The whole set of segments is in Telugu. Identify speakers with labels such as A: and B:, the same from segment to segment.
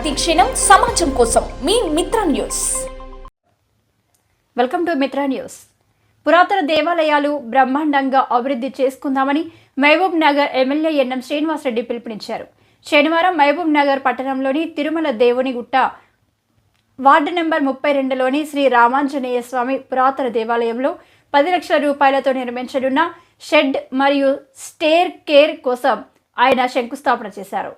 A: ప్రతిక్షణం సమాజం కోసం మీ Mitra news.
B: Welcome to Mitra news. పురాతన దేవాలయాలు బ్రహ్మాండంగా అభివృద్ధి చేసుకుందామని మహబూబ్ నగర్ ఎమ్మెల్యే ఎన్ఎం శ్రీనివాసరెడ్డి పిలుపునిచ్చారు. శనివారం మహబూబ్ నగర్ పట్టణంలోని తిరుమల దేవుని గుట్ట వార్డు నెంబర్ ముప్పై రెండులోని శ్రీ రామాంజనేయ స్వామి పురాతన దేవాలయంలో పది లక్షల రూపాయలతో నిర్మించనున్న షెడ్ మరియు స్టేర్ కేర్ కోసం ఆయన శంకుస్థాపన చేశారు.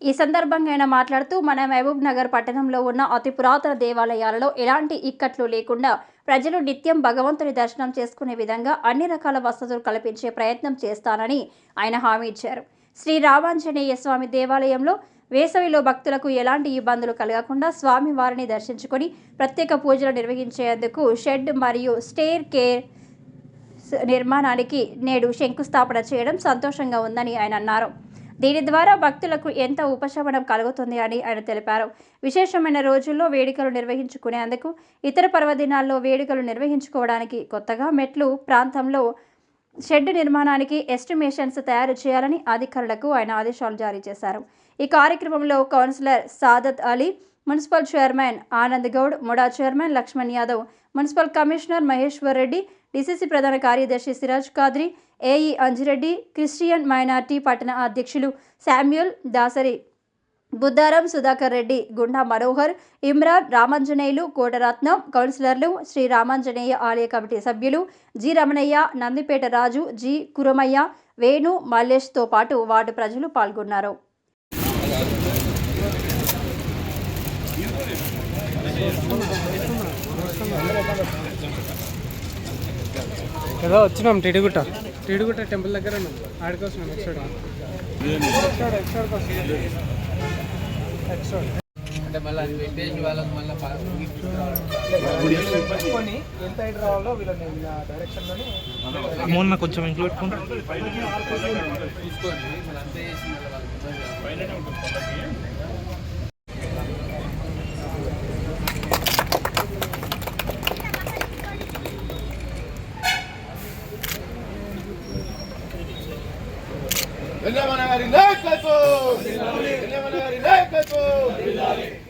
B: ఈ సందర్భంగా ఆయన మాట్లాడుతూ మన మహబూబ్ నగర్ పట్టణంలో ఉన్న అతి పురాతన దేవాలయాలలో ఎలాంటి ఇక్కట్లు లేకుండా ప్రజలు నిత్యం భగవంతుని దర్శనం చేసుకునే విధంగా అన్ని రకాల వసతులు కల్పించే ప్రయత్నం చేస్తానని ఆయన హామీ ఇచ్చారు. శ్రీ రామాంజనేయ స్వామి దేవాలయంలో వేసవిలో భక్తులకు ఎలాంటి ఇబ్బందులు కలగకుండా స్వామి వారిని దర్శించుకొని ప్రత్యేక పూజలు నిర్వహించేందుకు షెడ్ మరియు స్టేర్ కేర్ నిర్మాణానికి నేడు శంకుస్థాపన చేయడం సంతోషంగా ఉందని ఆయన అన్నారు. దీని ద్వారా భక్తులకు ఎంత ఉపశమనం కలుగుతుంది అని ఆయన తెలిపారు. విశేషమైన రోజుల్లో వేడుకలు నిర్వహించుకునేందుకు ఇతర పర్వదినాల్లో వేడుకలు నిర్వహించుకోవడానికి కొత్తగా మెట్లు ప్రాంతంలో షెడ్ నిర్మాణానికి ఎస్టిమేషన్స్ తయారు చేయాలని అధికారులకు ఆయన ఆదేశాలు జారీ చేశారు. ఈ కార్యక్రమంలో councillor Sadat Ali municipal chairman Anand Goud MUDA chairman Lakshman Yadav municipal commissioner Maheshwar Reddy DCC ప్రధాన కార్యదర్శి Siraj Qadri AE Anjireddy Christian minority పట్టణ అధ్యక్షులు శామ్యూల్ దాసరి బుద్దారం సుధాకర్ రెడ్డి గుండా మనోహర్ ఇమ్రాన్ రామాంజనేయులు కోటరత్నం కౌన్సిలర్లు శ్రీ రామాంజనేయ ఆలయ కమిటీ సభ్యులు జి రమణయ్య నందిపేట రాజు జి కురమయ్య వేణు మల్లేష్తో పాటు వార్డు ప్రజలు పాల్గొన్నారు.
C: ఏదో వచ్చినాం టిడిగుట్ట టిడిగుట్ట టెంపుల్ దగ్గర ఉన్నాం. ఆడికి వస్తున్నాం ఎక్సైడ్ ఎక్సైడ్ ఎక్సైడ్ ఎక్సైడ్
D: అంటే మళ్ళీ అది పెట్టేసి వాళ్ళకి మళ్ళీ
C: పట్టుకొని ఎంత హైట్ రావాలో వీళ్ళని డైరెక్షన్లోని
E: మొన్న కొంచెం ఇంట్లో పెట్టుకుంటా
D: చూసుకోండి మళ్ళీ అంతే చేసి మళ్ళీ వాళ్ళకి
F: గారి నాయకత్వం వెల్లమన గారి నాయకత్వం